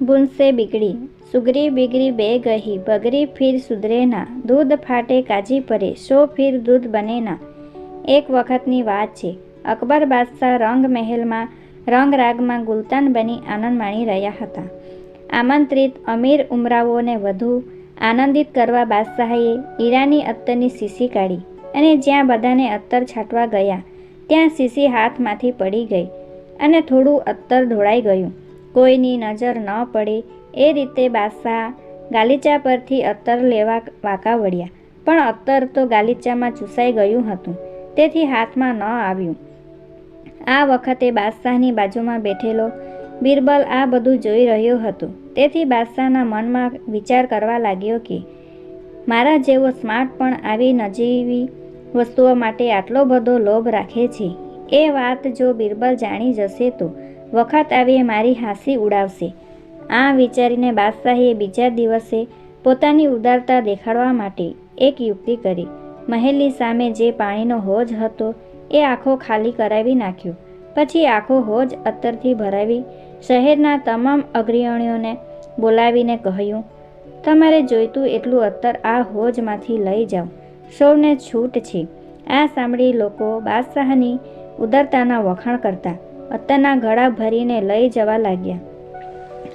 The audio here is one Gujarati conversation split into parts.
બુનસે બીગડી, સુગરી બીગરી બે ગહી, બગરી ફીર સુધરે ના, દૂધ ફાટે કાજી પરે સો ફીર દૂધ બને ના. એક વખતની વાત છે, અકબર બાદશાહ રંગ મહેલમાં, રંગ રાગમાં ગુલતાન બની આનંદ માણી રહ્યા હતા. આમંત્રિત અમીર ઉમરાવોને વધુ આનંદિત કરવા બાદશાહે ઈરાની અત્તરની સીસી કાઢી અને જ્યાં બધાને અત્તર છાંટવા ગયા, ત્યાં સીસી હાથમાંથી પડી ગઈ અને થોડું અત્તર ઢોળાઈ ગયું. કોઈની નજર ન પડે એ રીતે બાદશાહ ગાલીચા પરથી અત્તર લેવા વાંકા વળ્યા. પણ અત્તર તો ગાલીચામાં ચૂસાઈ ગયું હતું. તેથી હાથમાં ન આવ્યું. આ વખતે બાદશાહની બાજુમાં બેઠેલો બિરબલ આ બધું જોઈ રહ્યો હતો. તેથી બાદશાહના મનમાં વિચાર કરવા લાગ્યો કે, મારા જેવો સ્માર્ટ પણ આવી નજીવી વસ્તુઓ માટે આટલો બધો લોભ રાખે છે. એ વાત જો બિરબલ જાણી જશે તો વખત આવીએ મારી હાંસી ઉડાવશે. આ વિચારીને બાદશાહીએ બીજા દિવસે પોતાની ઉદારતા દેખાડવા માટે એક યુક્તિ કરી. મહેલની સામે જે પાણીનો હોજ હતો એ આખો ખાલી કરાવી નાખ્યો. પછી આખો હોજ અત્તરથી ભરાવી શહેરના તમામ અગ્રણીઓને બોલાવીને કહ્યું, તમારે જોઈતું એટલું અત્તર આ હોજમાંથી લઈ જાઓ. સૌને છૂટ છે. આ સાંભળી લોકો બાદશાહની ઉદારતાના વખાણ કરતા અત્તરના ગળા ભરીને લઈ જવા લાગ્યા.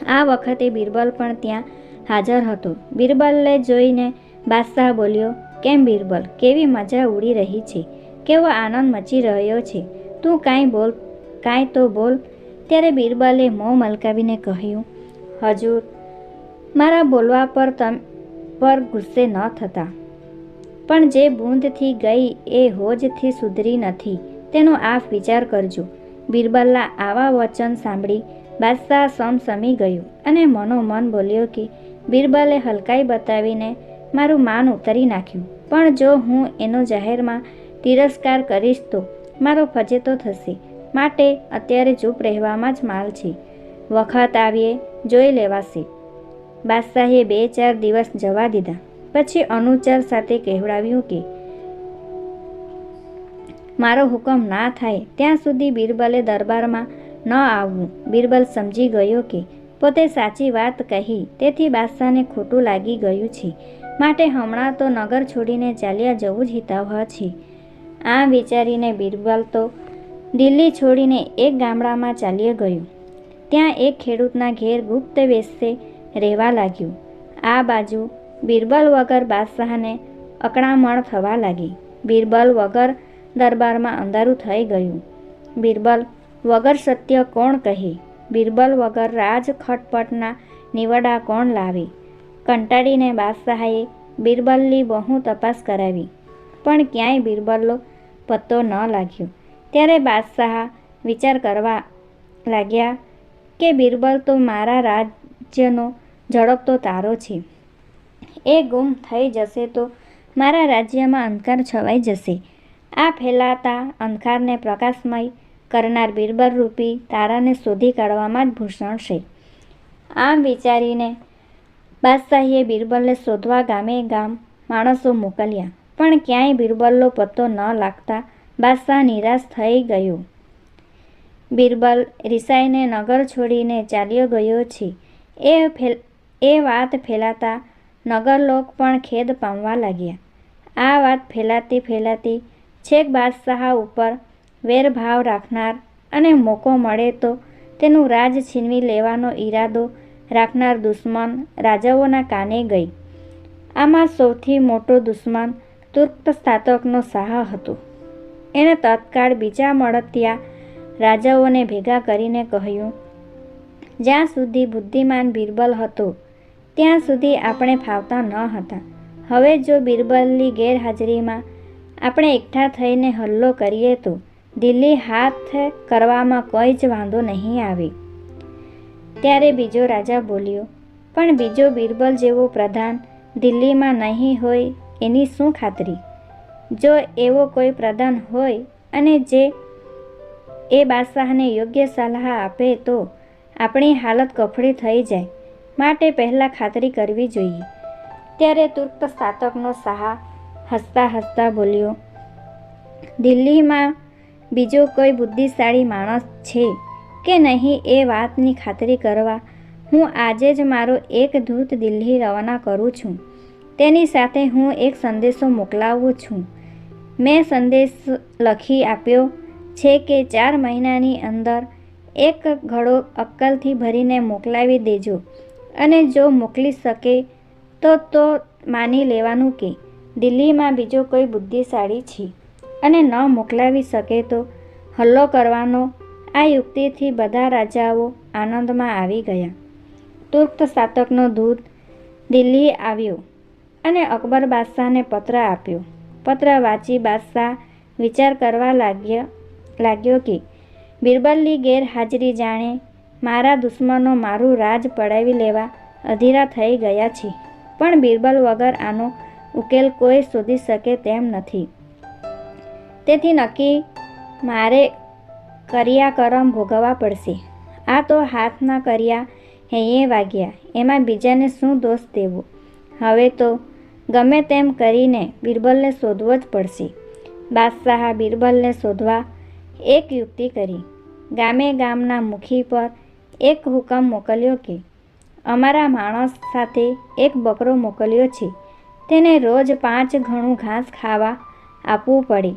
આ વખતે બિરબલ પણ ત્યાં હાજર હતો. બિરબલને જોઈને બાદશાહ બોલ્યો, કેમ બિરબલ? કેવી મજા ઉડી રહી છે? કેવો આનંદ મચી રહ્યો છે? તું કાંઈ બોલ, કાંઈ તો બોલ. ત્યારે બિરબલે મોં મલકાવીને કહ્યું, હજુર, મારા બોલવા પર તમ, પર ગુસ્સે ન થતા. પણ જે બૂંદથી ગઈ એ હોજથી સુધરી નથી. તેનો આપ વિચાર કરજો. બિરબલના આવા વચન સાંભળી બાદશાહ સમસમી ગયું અને મનોમન બોલ્યો કે, બિરબલે હલકાઈ બતાવીને મારું માન ઉતરી નાખ્યું. પણ જો હું એનો જાહેરમાં તિરસ્કાર કરીશ તો મારો ફજેતો થશે. માટે અત્યારે ચૂપ રહેવામાં જ માલ છે. વખત આવીએ, જોઈ લેવાશે. બાદશાહે બે ચાર દિવસ જવા દીધા. પછી અનુચર સાથે કહેવડાવ્યું કે મારો હુકમ ના થાય, ત્યાં સુધી બિરબલે દરબારમાં ન આવવું. બિરબલ સમજી ગયો કે, પોતે સાચી વાત કહી, તેથી બાદશાહને ખોટું લાગી ગયું છે. માટે હમણાં તો નગર છોડીને ચાલ્યા જવું જ હિતાવહ છે. આ વિચારીને બિરબલ તો દિલ્હી છોડીને એક ગામડામાં ચાલ્યા ગયું. ત્યાં એક ખેડૂતના ઘેર ગુપ્ત વેશે રહેવા લાગ્યું. આ બાજુ બિરબલ વગર બાદશાહને અકળામણ થવા લાગી. બિરબલ વગર દરબારમાં અંધારું થઈ ગયું. બિરબલ વગર સત્ય કોણ કહે? બિરબલ વગર રાજ ખટપટના નિવડા કોણ લાવે? કંટાળીને બાદશાહે બિરબલની બહુ તપાસ કરાવી. પણ ક્યાંય બિરબલનો પત્તો ન લાગ્યો. ત્યારે બાદશાહ વિચાર કરવા લાગ્યા કે બિરબલ તો મારા રાજ્યનો ઝડપતો તારો છે. એ ગુમ થઈ જશે તો મારા રાજ્યમાં અંધકાર છવાઈ જશે. આ ફેલાતા અંધકારને પ્રકાશમય કરનાર બિરબલ રૂપી તારાને શોધી કાઢવામાં જ ભૂષણ છે. આમ વિચારીને બાદશાહીએ બિરબલને શોધવા ગામે ગામ માણસો મોકલ્યા, પણ ક્યાંય બિરબલનો પત્તો ન લાગતા બાદશાહ નિરાશ થઈ ગયો. બિરબલ રિસાઈને નગર છોડીને ચાલ્યો ગયો છે. એ ફેલ, એ વાત ફેલાતા નગરલોક પણ ખેદ પામવા લાગ્યા. આ વાત ફેલાતી ફેલાતી છેક બાદશાહ ઉપર વેરભાવ રાખનાર અને મોકો મળે તો તેનું રાજ છીનવી લેવાનો ઈરાદો રાખનાર દુશ્મન રાજાઓના કાને ગઈ. આમાં સૌથી મોટો દુશ્મન તુર્ક સ્થાતકનો શાહ હતો. એણે તત્કાળ બીજા મળતિયા રાજાઓને ભેગા કરીને કહ્યું, જ્યાં સુધી બુદ્ધિમાન બિરબલ હતો, ત્યાં સુધી આપણે ફાવતા ન હતા. હવે જો બિરબલની ગેરહાજરીમાં આપણે એકઠા થઈને હલ્લો કરીએ તો દિલ્હી હાથ કરવામાં કોઈ જ વાંધો નહીં આવે. ત્યારે બીજો રાજા બોલ્યો, પણ બીજો બિરબલ જેવો પ્રધાન દિલ્હીમાં નહીં હોય એની શું ખાતરી? જો એવો કોઈ પ્રધાન હોય અને જે એ બાદશાહને યોગ્ય સલાહ આપે તો આપણી હાલત કફળી થઈ જાય. માટે પહેલાં ખાતરી કરવી જોઈએ. ત્યારે તુર્ક સાતકનો શાહ હસતા હસતા બોલ્યો, દિલ્હીમાં બીજો કોઈ બુદ્ધિશાળી માણસ છે કે નહીં એ વાતની ખાતરી કરવા હું આજે જ મારો એક દૂત દિલ્હી રવાના કરું છું. તેની સાથે હું એક સંદેશો મોકલાવું છું. મેં સંદેશ લખી આપ્યો છે કે ચાર મહિનાની અંદર એક ઘડો અક્કલથી ભરીને મોકલાવી દેજો અને જો મોકલી શકે તો તો માની લેવાનું કે દિલ્હીમાં બીજો કોઈ બુદ્ધિશાળી છે અને ન મોકલાવી શકે તો હલ્લો કરવાનો આ યુક્તિથી બધા રાજાઓ આનંદમાં આવી ગયા. તુર્ક શાતકનો દૂત દિલ્હી આવ્યો અને અકબર બાદશાહને પત્ર આપ્યો. પત્ર વાંચી બાદશાહ વિચાર કરવા લાગ્યા, લાગ્યો કે બિરબલની ગેરહાજરી જાણે મારા દુશ્મનો મારું રાજ પડાવી લેવા અધીરા થઈ ગયા છે. પણ બિરબલ વગર આનો ઉકેલ કોઈ શોધી શકે તેમ નથી. તેથી નક્કી મારે કર્યા કરમ ભોગવવા પડશે. આ તો હાથના કર્યા હૈયે વાગ્યા. એમાં બીજાને શું દોષ દેવો? હવે તો ગમે તેમ કરીને બિરબલને શોધવો જ પડશે. બાદશાહ બિરબલને શોધવા એક યુક્તિ કરી. ગામે ગામના મુખી પર એક હુકમ મોકલ્યો કે, અમારા માણસ સાથે એક બકરો મોકલ્યો છે. તેને રોજ પાંચ ઘણું ઘાસ ખાવા આપવું પડે.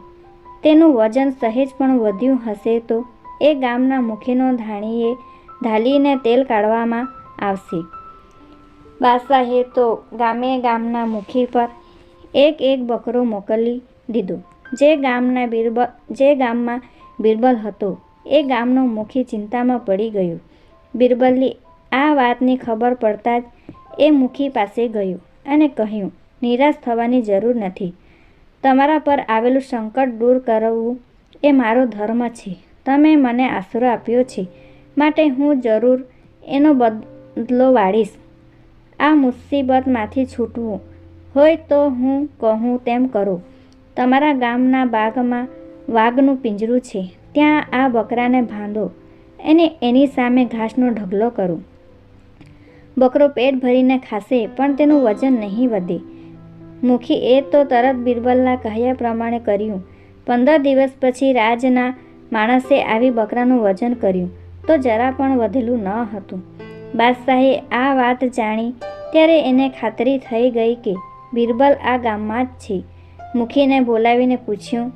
તેનું વજન સહેજ પણ વધ્યું હશે તો એ ગામના મુખીનો ધાણીએ ઢાલીને તેલ કાઢવામાં આવશે. બાદશાહે તો ગામે ગામના મુખી પર એક એક બકરો મોકલી દીધો. જે ગામના બિરબલ જે ગામમાં બિરબલ હતો, એ ગામનો મુખી ચિંતામાં પડી ગયો. બિરબલની આ વાતની ખબર પડતાં જ એ મુખી પાસે ગયો અને કહ્યું નિરાશ થવાની જરૂર નથી. તમારા પર આવેલું સંકટ દૂર કરવું એ મારો ધર્મ છે. તમે મને આશરો આપ્યો છે. માટે હું જરૂર એનો બદલો વાળીશ. આ મુસીબતમાંથી છૂટવું હોય તો હું કહું તેમ કરું. તમારા ગામના બાગમાં વાઘનું પિંજરું છે. ત્યાં આ બકરાને બાંધો અને એની સામે ઘાસનો ઢગલો કરો. બકરો પેટ ભરીને ખાશે, પણ તેનું વજન નહીં વધે. મુખી એ તો તરત બિરબલના કહ્યા પ્રમાણે કર્યું. પંદર દિવસ પછી રાજના માણસે આવી બકરાનું વજન કર્યું. તો જરા પણ વધેલું ન હતું. બાદશાહે આ વાત જાણી ત્યારે એને ખાતરી થઈ ગઈ કે બિરબલ આ ગામમાં જ છે. મુખીને બોલાવીને પૂછ્યું,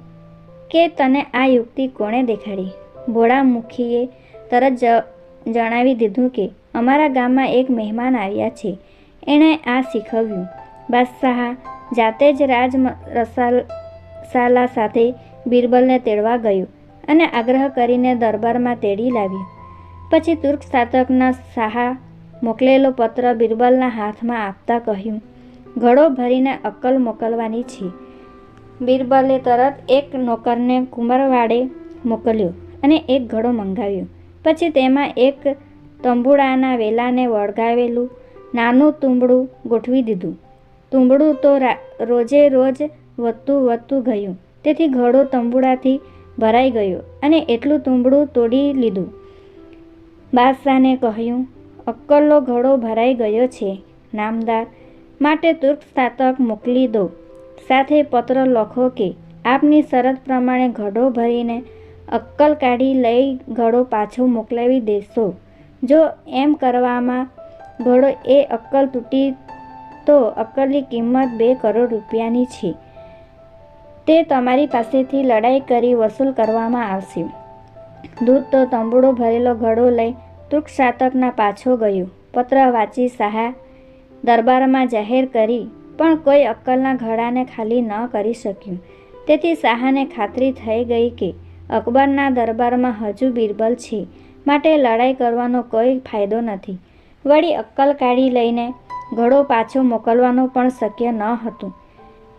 કે તને આ યુક્તિ કોણે દેખાડી? ભોળા મુખીએ તરત જ જણાવી દીધું કે, અમારા ગામમાં એક મહેમાન આવ્યા છે. એણે આ શીખવ્યું. બાદશાહ જાતે જ રાજ રસાલા સાથે બિરબલને તેડવા ગયું અને આગ્રહ કરીને દરબારમાં તેડી લાવ્યો. પછી તુર્ક શાસકના શાહા મોકલેલો પત્ર બિરબલના હાથમાં આપતા કહ્યું, ઘડો ભરીને અક્કલ મોકલવાની છે. બિરબલે તરત એક નોકરને કુંભરવાડે મોકલ્યો અને એક ઘડો મંગાવ્યો. પછી તેમાં એક તંબુડાના વેલાને વળગાવેલું નાનું તુંબડું ગોઠવી દીધું. તુંબડું તો રોજે રોજ વધતું વધતું ગયું. તેથી ઘડો તંબુડાથી ભરાઈ ગયો અને એટલું તુંબડું તોડી લીધું. બાદશાહને કહ્યું, અક્કલનો ઘડો ભરાઈ ગયો છે. નામદાર, માટે તુર્ક સ્થાતક મોકલી દો. સાથે પત્ર લખો કે આપની શરત પ્રમાણે ઘડો ભરીને અક્કલ કાઢી લઈ ઘડો પાછો મોકલાવી દેશો. જો એમ કરવામાં ઘડો એ અક્કલ તૂટી તો અક્કલની કિંમત બે કરોડ રૂપિયાની છે. તે તમારી પાસેથી લડાઈ કરી વસૂલ કરવામાં આવશે. દૂધ તો તંબુડો ભરેલો ઘડો લઈ તુર્ક શાતકના પાછો ગયો. પત્ર વાંચી સહા દરબારમાં જાહેર કરી, પણ કોઈ અક્કલના ઘડાને ખાલી ન કરી શક્યું. તેથી શાહાને ખાતરી થઈ ગઈ કે અકબરના દરબારમાં હજુ બિરબલ છે. માટે લડાઈ કરવાનો કોઈ ફાયદો નથી. વળી અક્કલ કાઢી લઈને ઘડો પાછો મોકલવાનું પણ શક્ય ન હતું.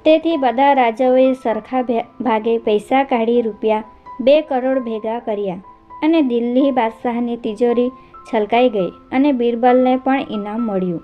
તેથી બધા રાજાઓએ સરખા ભાગે પૈસા કાઢી રૂપિયા બે કરોડ ભેગા કર્યા અને દિલ્હી બાદશાહની તિજોરી છલકાઈ ગઈ અને બિરબલને પણ ઇનામ મળ્યું.